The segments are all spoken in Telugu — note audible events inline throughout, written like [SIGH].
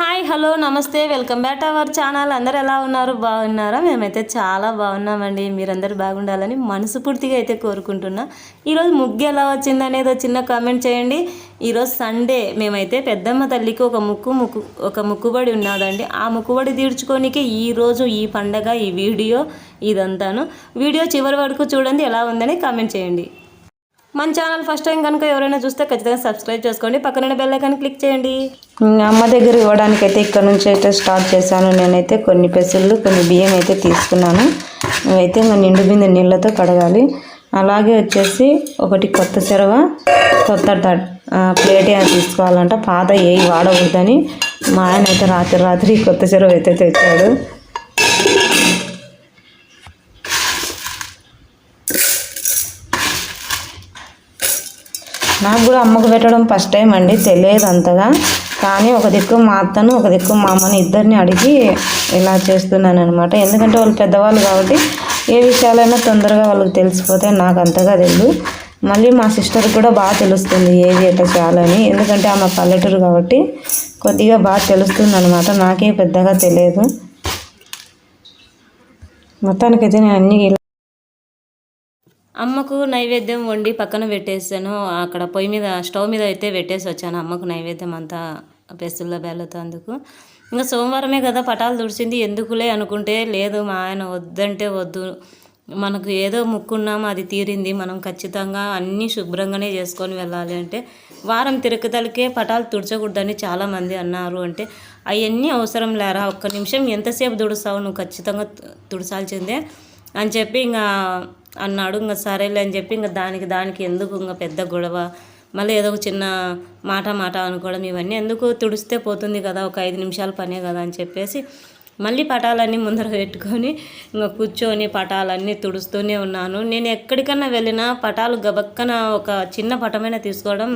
హాయ్ హలో నమస్తే వెల్కమ్ బ్యాక్ అవర్ ఛానల్. అందరు ఎలా ఉన్నారు? బాగున్నారా? మేమైతే చాలా బాగున్నామండి. మీరందరూ బాగుండాలని మనస్ఫూర్తిగా అయితే కోరుకుంటున్నా. ఈరోజు ముగ్గు ఎలా వచ్చింది అనేది ఒక చిన్న కామెంట్ చేయండి. ఈరోజు సండే. మేమైతే పెద్దమ్మ తల్లికి ఒక ముక్కు ముక్కు ఒక ముక్కుబడి ఉన్నదండి. ఆ ముక్కుబడి తీర్చుకోనికే ఈరోజు ఈ పండగ ఈ వీడియో ఇదంతాను. వీడియో చివరి వరకు చూడండి ఎలా ఉందని కామెంట్ చేయండి. మన ఛానల్ ఫస్ట్ టైం కనుక ఎవరైనా చూస్తే ఖచ్చితంగా సబ్స్క్రైబ్ చేసుకోండి. పక్కన బెల్ ఐకాన్ క్లిక్ చేయండి. అమ్మ దగ్గర ఇవ్వడానికి అయితే ఇక్కడ నుంచి అయితే స్టార్ట్ చేశాను. నేనైతే కొన్ని పెసళ్ళు కొన్ని బియ్యం అయితే తీసుకున్నాను. అయితే ఇంకా నిండు బిందె నీళ్ళతో కడగాలి. అలాగే వచ్చేసి ఒకటి కొత్త చెరవ కొత్త ఆ, ప్లేట్ తీసుకోవాలంట పాత ఏ వాడకూడదని మా ఆయన అయితే రాత్రి రాత్రి కొత్త చెరవ అయితే తెచ్చాడు. నాకు కూడా అమ్మకు పెట్టడం ఫస్ట్ టైం అండి తెలియదు అంతగా. కానీ ఒక దిక్కు మా అత్తను ఒక దిక్కు మా అమ్మని ఇద్దరిని అడిగి ఇలా చేస్తున్నాను అనమాట ఎందుకంటే వాళ్ళు పెద్దవాళ్ళు కాబట్టి ఏ విషయాలైనా తొందరగా వాళ్ళకి తెలిసిపోతే నాకు అంతగా తెలియదు మళ్ళీ మా సిస్టర్ కూడా బాగా తెలుస్తుంది ఏది ఎట్లా చేయాలని. ఎందుకంటే ఆమె పల్లెటూరు కాబట్టి కొద్దిగా బాగా తెలుస్తుంది అనమాట నాకే పెద్దగా తెలియదు. మొత్తానికైతే నేను అన్ని అమ్మకు నైవేద్యం వండి పక్కన పెట్టేసాను అక్కడ పొయ్యి మీద స్టవ్ మీద అయితే పెట్టేసి వచ్చాను అమ్మకు నైవేద్యం అంతా పెసుల్లో బెల్లతో అందుకు. ఇంకా సోమవారమే కదా పటాలు తుడిచింది ఎందుకులే అనుకుంటే లేదు మా ఆయన వద్దంటే వద్దు. మనకు ఏదో ముక్కున్నాము అది తీరింది మనం ఖచ్చితంగా అన్నీ శుభ్రంగానే చేసుకొని వెళ్ళాలి అంటే వారం తిరగతలకే పటాలు తుడచకూడదని చాలామంది అన్నారు అంటే అవన్నీ అవసరం లేరా? ఒక్క నిమిషం ఎంతసేపు తుడుస్తావు? నువ్వు ఖచ్చితంగా తుడసాల్సిందే అని చెప్పి ఇంకా అన్నాడు. ఇంకా సరేలే అని చెప్పి ఇంకా దానికి దానికి ఎందుకు ఇంకా పెద్ద గొడవ? మళ్ళీ ఏదో ఒక చిన్న మాట మాట అనుకోవడం ఇవన్నీ ఎందుకు తుడిస్తే పోతుంది కదా ఒక ఐదు నిమిషాల పనే కదా అని చెప్పేసి మళ్ళీ పటాలన్నీ ముందర పెట్టుకొని ఇంకా కూర్చొని పటాలన్నీ తుడుస్తూనే ఉన్నాను. నేను ఎక్కడికన్నా వెళ్ళినా పటాలు గబక్కన ఒక చిన్న పటమైనా తీసుకోవడం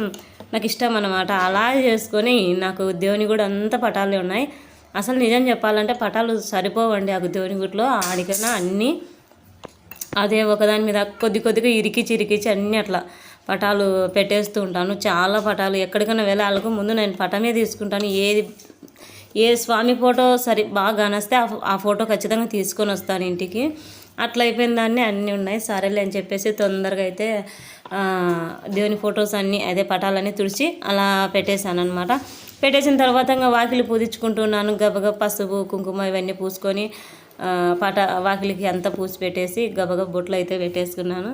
నాకు ఇష్టం అనమాట అలా చేసుకొని నాకు దేవుని కూడా అంత పటాలే ఉన్నాయి. అసలు నిజం చెప్పాలంటే పటాలు సరిపోవండి ఆ దేవుని గుట్లో ఆడికైనా అన్నీ అదే ఒకదాని మీద కొద్ది కొద్దిగా ఇరికిచి ఇరికిచి అన్నీ అట్లా పటాలు పెట్టేస్తూ ఉంటాను. చాలా పటాలు. ఎక్కడికైనా వెళ్ళాలకు ముందు నేను పటమే తీసుకుంటాను. ఏది ఏ స్వామి ఫోటో సరి బాగా కానొస్తే ఆ ఫోటో ఖచ్చితంగా తీసుకొని వస్తాను ఇంటికి. అట్లా అయిపోయిన దాన్ని అన్నీ ఉన్నాయి. సరేలే అని చెప్పేసి తొందరగా అయితే దేవుని ఫొటోస్ అన్నీ అదే పటాలన్నీ తుడిచి అలా పెట్టేశాను అనమాట పెట్టేసిన తర్వాత ఇంకా వాకిలి పూజించుకుంటున్నాను గబగబ పసుపు కుంకుమ ఇవన్నీ పూసుకొని పట వాకిలికి అంతా పూసి పెట్టేసి గబగబ బొట్లు అయితే పెట్టేసుకున్నాను.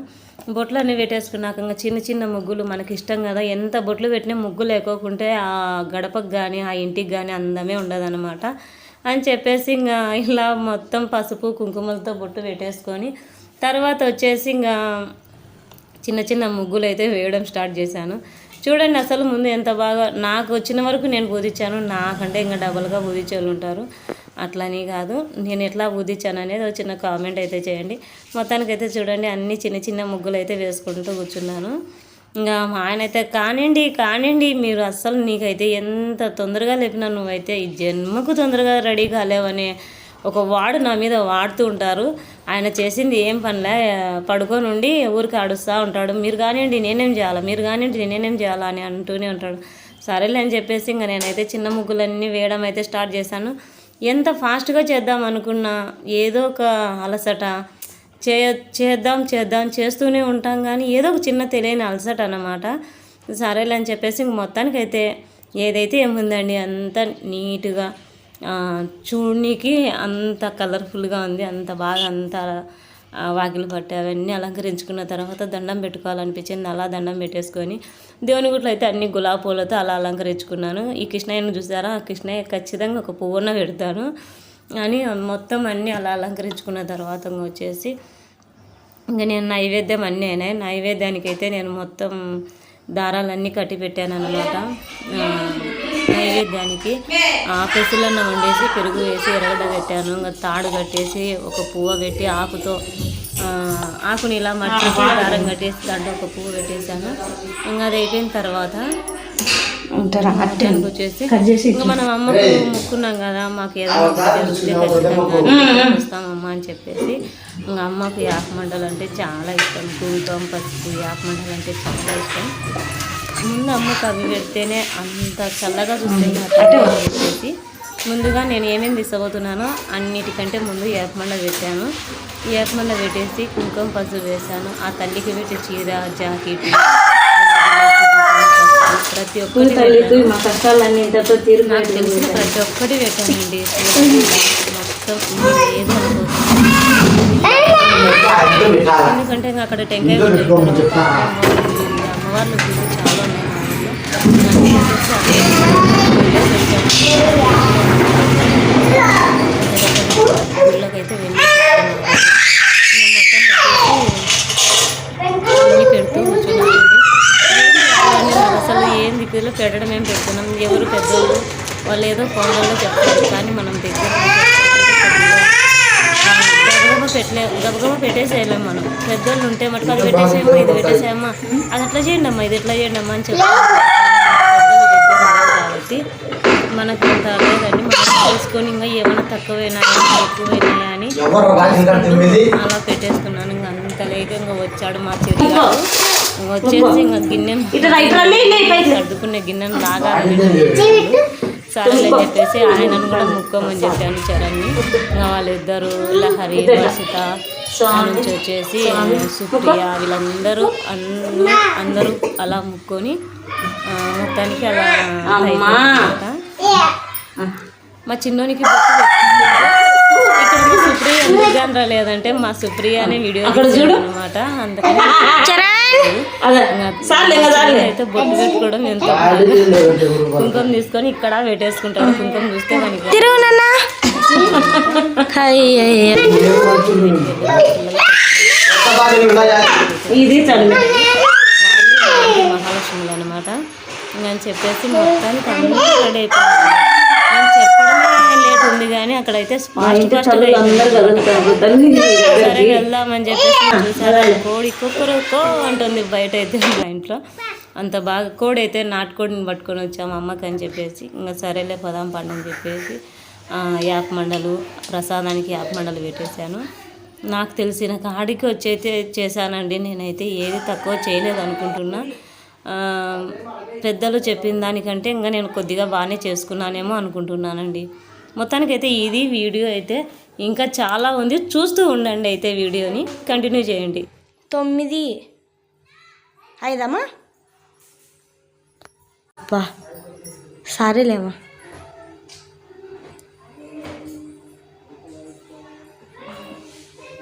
బొట్లు అన్నీ పెట్టేసుకున్నాక ఇంకా చిన్న చిన్న ముగ్గులు మనకి ఇష్టం కదా ఎంత బొట్లు పెట్టినా ముగ్గు లేకోకుంటే ఆ గడపకు కానీ ఆ ఇంటికి కానీ అందమే ఉండదన్నమాట. అని చెప్పేసి ఇంకా ఇలా మొత్తం పసుపు కుంకుమలతో బొట్టు పెట్టేసుకొని తర్వాత వచ్చేసి ఇంకా చిన్న చిన్న ముగ్గులు అయితే వేయడం స్టార్ట్ చేశాను. చూడండి అసలు ముందు ఎంత బాగా నాకు వచ్చిన వరకు నేను పూజించాను నాకంటే ఇంకా డబల్గా పూజించే వాళ్ళు ఉంటారు. అట్లని కాదు. నేను ఎట్లా ఉదించాను అనేది ఒక చిన్న కామెంట్ అయితే చేయండి. మొత్తానికైతే చూడండి అన్ని చిన్న చిన్న ముగ్గులు అయితే వేసుకుంటూ కూర్చున్నాను. ఇంకా మా ఆయన అయితే కానివ్వండి కానివ్వండి మీరు అస్సలు నీకైతే ఎంత తొందరగా లేపినా నువ్వైతే ఈ జన్మకు తొందరగా రెడీ కాలేవనే ఒక వాడు నా మీద వాడుతూ ఉంటారు. ఆయన చేసింది ఏం పనిలే పడుకొని ఉండి ఊరికి అడుస్తూ ఉంటాడు. మీరు కానివ్వండి నేనేం చేయాలా? మీరు కానివ్వండి నేనేం చేయాలా? అని అంటూనే ఉంటాడు. సరేలే అని చెప్పేసి ఇంకా నేనైతే చిన్న ముగ్గులన్నీ వేయడం అయితే స్టార్ట్ చేశాను. ఎంత ఫాస్ట్గా చేద్దాం అనుకున్నా ఏదో ఒక అలసట చే చేద్దాం చేద్దాం చేస్తూనే ఉంటాం కానీ ఏదో ఒక చిన్న తెలియని అలసట అన్నమాట. సరేలే అని చెప్పేసి ఇంక మొత్తానికైతే ఏదైతే ఏముందండి అంత నీట్గా ఆ, చూడనీకి అంత కలర్ఫుల్గా ఉంది అంత బాగా అంత వాకిలి పట్టి అవన్నీ అలంకరించుకున్న తర్వాత దండం పెట్టుకోవాలనిపించింది. అలా దండం పెట్టేసుకొని దేవుని గుట్లో అయితే అన్ని గులాబీ పూలతో అలా అలంకరించుకున్నాను. ఈ కృష్ణయ్యను చూసారా? ఆ కృష్ణయ్య ఖచ్చితంగా ఒక పువ్వున పెడతాను అని మొత్తం అన్నీ అలా అలంకరించుకున్న తర్వాత వచ్చేసి ఇంకా నేను నైవేద్యం అన్నీ అయినాయి. నైవేద్యానికి అయితే నేను మొత్తం దారాలన్నీ కట్టి పెట్టాను అనమాట నైవేద్యానికి ఆ పెసులన్న వండేసి పెరుగు వేసి ఎరగడ పెట్టాను ఇంకా తాడు కట్టేసి ఒక పువ్వు పెట్టి ఆకుతో ఆకుని ఇలా మర్చేసి దారం కట్టేసి దాంట్లో ఒక పువ్వు పెట్టేశాను. ఇంకా అది అయిపోయిన తర్వాత ఉంటారా? అట్టే దానికి వచ్చేసి కట్ చేసి ఇంకా మనం అమ్మకు ముక్కున్నాం కదా మాకు ఏదైనా ఖచ్చితంగా వస్తామమ్మ అని చెప్పేసి ఇంకా అమ్మకు యాప మండలు అంటే చాలా ఇష్టం. కుంకుమ పసుపు యాప మండలు అంటే చాలా ఇష్టం. ముందు అమ్మకు అవి పెడితేనే అంత చల్లగా చూస్తుంది చెప్పేసి. ముందుగా నేను ఏమేమి తీసుకుపోతున్నానో అన్నిటికంటే ముందు ఏపమండ పెట్టాను. ఏపమండ పెట్టేసి కుంకుమ పసుపు వేశాను. ఆ తల్లికి పెట్టి చీర జాకెట్ ప్రతి ఒక్కటి నాకు తెలిసిన ప్రతి ఒక్కటి పెట్టానండి. [LAUGHS] మొత్తం. ఎందుకంటే ఇంకా అక్కడ టెంకాయ అమ్మవార్లు గుళ్ళు చాలా ఉన్నాయి మా ఊళ్ళో. నాకు తెలిసి అక్కడ గుళ్ళకైతే వెళ్ళి మొత్తం అన్నీ పెడుతూ కూర్చున్నామండి. అసలు ఏం దిక్కులో పెట్టడం ఏం పెడుతున్నాం? ఎవరు పెద్దోళ్ళు? వాళ్ళు ఏదో ఫోన్లలో చెప్తారు. కానీ మనం దగ్గర గబగబా పెట్టలే గబగబా పెట్టేసేయలేం మనం. పెద్దోళ్ళు ఉంటే మటుకు అది పెట్టేసేయమ్మా ఇది పెట్టేసేయమ్మా. అది అట్లా చేయండి అమ్మా ఇది ఎట్లా చేయండి అమ్మా అని చెప్తారు కాబట్టి మనకు లేదండి. మనం తెలుసుకొని ఇంకా ఏమైనా తక్కువైనా ఎక్కువైనాయా అని అలా పెట్టేస్తున్నాను. ఇంకా అంత లేక ఇంకా వచ్చాడు మా చెల్లి వచ్చేసి ఇంకా గిన్నెను సర్దుకునే గిన్నెను లాగా సరే అని చెప్పేసి ఆయనను కూడా ముక్కోమని చెప్పాను చరణ్ని. ఇంకా వాళ్ళిద్దరు లహరి ఆ నుంచి వచ్చేసి సుప్రియ వీళ్ళందరూ అన్ని అందరూ అలా ముక్కొని మొత్తానికి అలా. మా చిన్నోనికి బొట్టు పెట్టింది. ఇక్కడ మా సుప్రియ ఎందుకు రాలేదంటే మా సుప్రియ అనే వీడియో అనమాట అందుకని అయితే బొట్టు పెట్టుకోవడం ఎంత కుంకుమ తీసుకొని ఇక్కడ పెట్టేసుకుంటాడు కుంకుమ చూస్తే మనకి ఇది చదివి. మహాలక్ష్ములు అనమాట అని చెప్పేసి మొత్తానికి అందరూ రెడీ అయిపోయింది. నేను చెప్పడమే లేట్ ఉంది కానీ అక్కడైతే ఫాస్ట్ ఫాస్ట్గా తల్లి సరే వెళ్దామని చెప్పేసి చూసారా? కోడి కుక్కరుకో అంటుంది బయట అయితే మా ఇంట్లో. అంత బాగా కోడి అయితే నాటుకోడిని పట్టుకొని వచ్చాము అమ్మకి అని చెప్పేసి. ఇంకా సరేలే పదాం పండని చెప్పేసి ఆ, యాప్ మండలు ప్రసాదానికి యాప్ మండలు పెట్టేశాను. నాకు తెలిసిన కాడికి వచ్చి అయితే చేశానండి. నేనైతే ఏది తక్కువ చేయలేదు అనుకుంటున్నా పెద్దలు చెప్పిన దానికంటే ఇంకా నేను కొద్దిగా బాగానే చేసుకున్నానేమో అనుకుంటున్నానండి. మొత్తానికైతే ఇది వీడియో అయితే ఇంకా చాలా ఉంది. చూస్తూ ఉండండి అయితే వీడియోని. కంటిన్యూ చేయండి. తొమ్మిది. ఐదమ్మా? అబ్బా సరేలేమ్మా.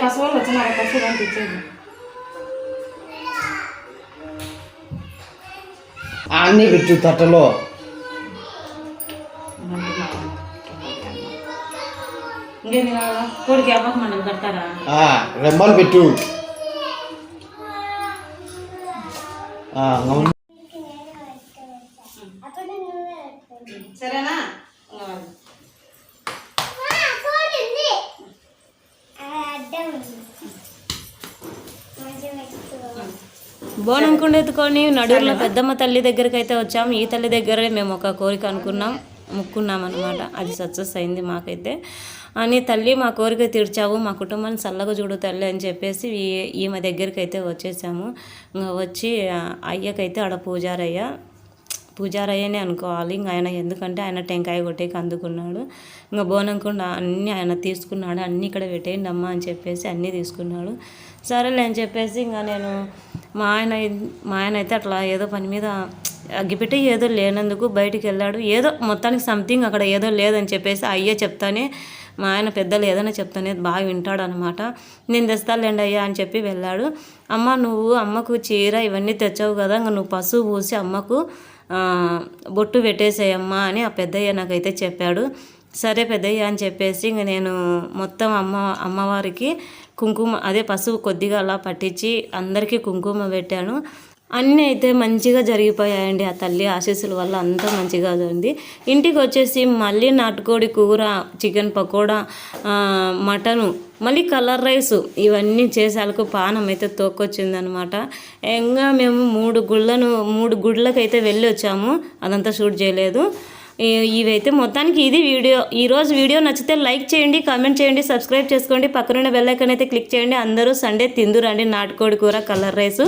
కసువులు వచ్చినారా కసువులు అంత ఇచ్చేది అన్నీ పెట్టు తట్టలో ఇంకేంది కావాలా కోడికి వ్యాపారం మండలి కడతారా ఆ, రెమ్మలు పెట్టు బోనం కుండ ఎత్తుకొని నడువులో పెద్దమ్మ తల్లి దగ్గరికి అయితే వచ్చాము. ఈ తల్లి దగ్గరే మేము ఒక కోరిక అనుకున్నాం ముక్కున్నాం అనమాట అది సక్సెస్ అయింది మాకైతే. అని తల్లి మా కోరిక తీర్చావు మా కుటుంబాన్ని చల్లగా చూడు తల్లి అని చెప్పేసి ఈ- ఈమె దగ్గరికి అయితే వచ్చేసాము. ఇంకా వచ్చి అయ్యకైతే ఆడ పూజారయ్య పూజారయ్యనే అనుకోవాలి. ఇంకా ఆయన ఎందుకంటే ఆయన టెంకాయ కొట్టేకి అందుకున్నాడు. ఇంకా బోనం కుండ అన్నీ ఆయన తీసుకున్నాడు. అన్నీ ఇక్కడ పెట్టేయండి అమ్మ అని చెప్పేసి అన్నీ తీసుకున్నాడు. సరేలే అని చెప్పేసి ఇంకా నేను మా ఆయన మా ఆయన అయితే అట్లా ఏదో పని మీద అగ్గిపెట్టి ఏదో లేనందుకు బయటికి వెళ్ళాడు. ఏదో మొత్తానికి సంథింగ్ అక్కడ ఏదో లేదని చెప్పేసి అయ్యే చెప్తానే మా ఆయన పెద్దలు ఏదైనా చెప్తానే బాగా వింటాడు అనమాట నేను తెస్తాలేండి అయ్యా అని చెప్పి వెళ్ళాడు. అమ్మ నువ్వు అమ్మకు చీర ఇవన్నీ తెచ్చావు కదా ఇంకా నువ్వు పసుపు పూసి అమ్మకు బొట్టు పెట్టేసేయమ్మా అని ఆ పెద్దయ్య నాకైతే చెప్పాడు. సరే పెద్దయ్య అని చెప్పేసి ఇంక నేను మొత్తం అమ్మ అమ్మవారికి కుంకుమ అదే పసుపు కొద్దిగా అలా పట్టించి అందరికీ కుంకుమ పెట్టాను. అన్నీ అయితే మంచిగా జరిగిపోయాయండి. ఆ తల్లి ఆశీస్సుల వల్ల అంతా మంచిగా ఉంది ఇంటికి వచ్చేసి మళ్ళీ నాటుకోడి కూర చికెన్ పకోడా మటను మళ్ళీ కలర్ రైస్ ఇవన్నీ చేసేలకు పానం అయితే తోక్కొచ్చిందనమాట ఇంకా మేము మూడు గుళ్ళను మూడు గుళ్ళకైతే వెళ్ళి వచ్చాము. అదంతా షూట్ చేయలేదు. ఇవైతే మొత్తానికి ఇది వీడియో. ఈరోజు వీడియో నచ్చితే లైక్ చేయండి కామెంట్ చేయండి సబ్స్క్రైబ్ చేసుకోండి. పక్కనున్న బెల్లైకన్ అయితే క్లిక్ చేయండి. అందరూ సండే తిందురండి నాటుకోడి కూర కలర్ రైస్.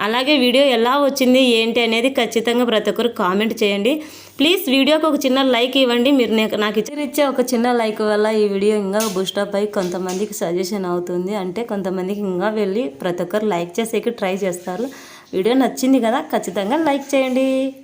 అలాగే వీడియో ఎలా వచ్చింది ఏంటి అనేది ఖచ్చితంగా ప్రతి ఒక్కరు కామెంట్ చేయండి. ప్లీజ్ వీడియోకి ఒక చిన్న లైక్ ఇవ్వండి. మీరు నాకు- నాకు ఇచ్చే ఒక చిన్న లైక్ వల్ల ఈ వీడియో ఇంకా బూస్టప్ అయ్యి కొంతమందికి సజెషన్ అవుతుంది. అంటే కొంతమందికి ఇంకా వెళ్ళి ప్రతి ఒక్కరు లైక్ చేసేకి ట్రై చేస్తారు. వీడియో నచ్చింది కదా ఖచ్చితంగా లైక్ చేయండి.